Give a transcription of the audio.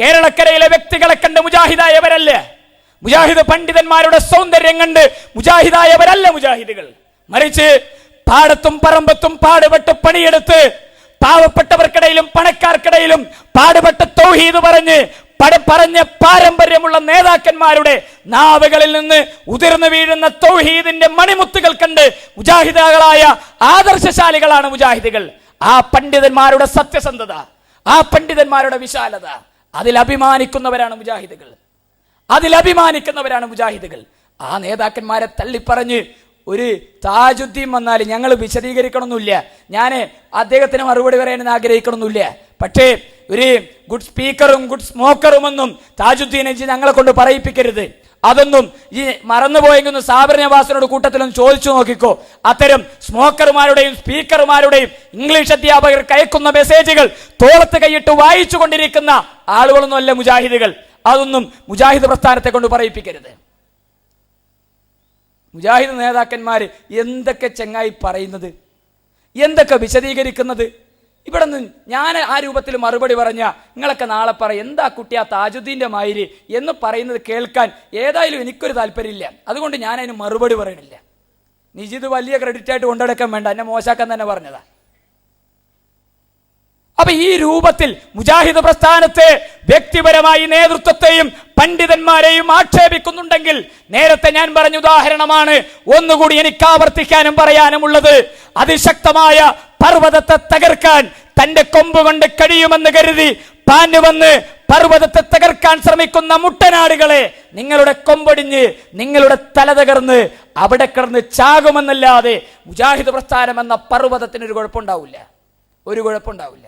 കേരളക്കരയിലെ വ്യക്തികളെ കണ്ട് മുജാഹിദായവരല്ല? മുജാഹിദ് പണ്ഡിതന്മാരുടെ സൗന്ദര്യം കണ്ട് മുജാഹിദായവരല്ല മുജാഹിദുകൾ. മറിച്ച് പാടത്തും പറമ്പത്തും പാടുപെട്ട് പണിയെടുത്ത് പാവപ്പെട്ടവർക്കിടയിലും പണക്കാർക്കിടയിലും പാടുപെട്ട് തൗഹീദ് പറഞ്ഞ് പട പറഞ്ഞ പാരമ്പര്യമുള്ള നേതാക്കന്മാരുടെ നാവുകളിൽ നിന്ന് ഉതിർന്നു വീഴുന്ന തൗഹീദിന്റെ മണിമുത്തുകൾ കണ്ട് മുജാഹിദകളായ ആദർശശാലികളാണ് മുജാഹിദുകൾ. ആ പണ്ഡിതന്മാരുടെ സത്യസന്ധത ആ പണ്ഡിതന്മാരുടെ വിശാലത അതിൽ അഭിമാനിക്കുന്നവരാണ് മുജാഹിദുകൾ. അതിൽ അഭിമാനിക്കുന്നവരാണ് മുജാഹിദുകൾ. ആ നേതാക്കന്മാരെ തള്ളിപ്പറഞ്ഞ് ഒരു താജുദ്ദീൻ വന്നാൽ ഞങ്ങൾ വിശദീകരിക്കണമെന്നില്ല ഞാൻ അദ്ദേഹത്തിന് മറുപടി പറയാൻ ആഗ്രഹിക്കണമെന്നില്ല പക്ഷേ ഒരു ഗുഡ് സ്പീക്കറും ഗുഡ് സ്മോക്കറുമെന്നും താജുദ്ദീൻ ജി ഞങ്ങളെ കൊണ്ട് പറയിപ്പിക്കരുത്. അതൊന്നും ഈ മറന്നുപോയെങ്കിൽ സാബർ നവാസിനോട് കൂട്ടത്തിലൊന്ന് ചോദിച്ചു നോക്കിക്കോ. അത്തരം സ്മോക്കർമാരുടെയും സ്പീക്കർമാരുടെയും ഇംഗ്ലീഷ് അധ്യാപകർ കയക്കുന്ന മെസ്സേജുകൾ തോളത്ത് കൈയിട്ട് വായിച്ചു കൊണ്ടിരിക്കുന്ന ആളുകളൊന്നുമല്ല മുജാഹിദുകൾ. അതൊന്നും മുജാഹിദ് പ്രസ്ഥാനത്തെ കൊണ്ട് പറയിപ്പിക്കരുത്. മുജാഹിദ് നേതാക്കന്മാർ എന്തൊക്കെ ചെങ്ങായി പറയുന്നത്? എന്തൊക്കെ വിശദീകരിക്കുന്നത്? ഇവിടെ നിന്ന് ഞാൻ ആ രൂപത്തിൽ മറുപടി പറഞ്ഞ നിങ്ങളൊക്കെ നാളെ പറ എന്താ കുട്ടി ആ താജുദ്ദീന്റെ മാതിരി എന്ന് പറയുന്നത് കേൾക്കാൻ ഏതായാലും എനിക്കൊരു താല്പര്യമില്ല. അതുകൊണ്ട് ഞാൻ അതിന് മറുപടി പറയണില്ല. നിജിത് വലിയ ക്രെഡിറ്റ് ആയിട്ട് കൊണ്ടെടുക്കാൻ വേണ്ട. എന്നെ മോശാക്കാൻ തന്നെ പറഞ്ഞതാ. അപ്പൊ ഈ രൂപത്തിൽ മുജാഹിദ് പ്രസ്ഥാനത്തെ വ്യക്തിപരമായി നേതൃത്വത്തെയും പണ്ഡിതന്മാരെയും ആക്ഷേപിക്കുന്നുണ്ടെങ്കിൽ നേരത്തെ ഞാൻ പറഞ്ഞ ഉദാഹരണമാണ്. ഒന്നുകൂടി എനിക്ക് ആവർത്തിക്കാനും പറയാനും ഉള്ളത് അതിശക്തമായ പർവതത്തെ തകർക്കാൻ തന്റെ കൊമ്പ് കൊണ്ട് കഴിയുമെന്ന് കരുതി പാഞ്ഞു വന്ന് പർവതത്തെ തകർക്കാൻ ശ്രമിക്കുന്ന മുട്ടനാടുകളെ നിങ്ങളുടെ കൊമ്പൊടിഞ്ഞ് നിങ്ങളുടെ തല തകർന്ന് അവിടെ കിടന്ന് ചാകുമെന്നല്ലാതെ മുജാഹിദ് പ്രസ്ഥാനം എന്ന പർവതത്തിന് ഒരു കുഴപ്പമുണ്ടാവില്ല. ഒരു കുഴപ്പമുണ്ടാവില്ല.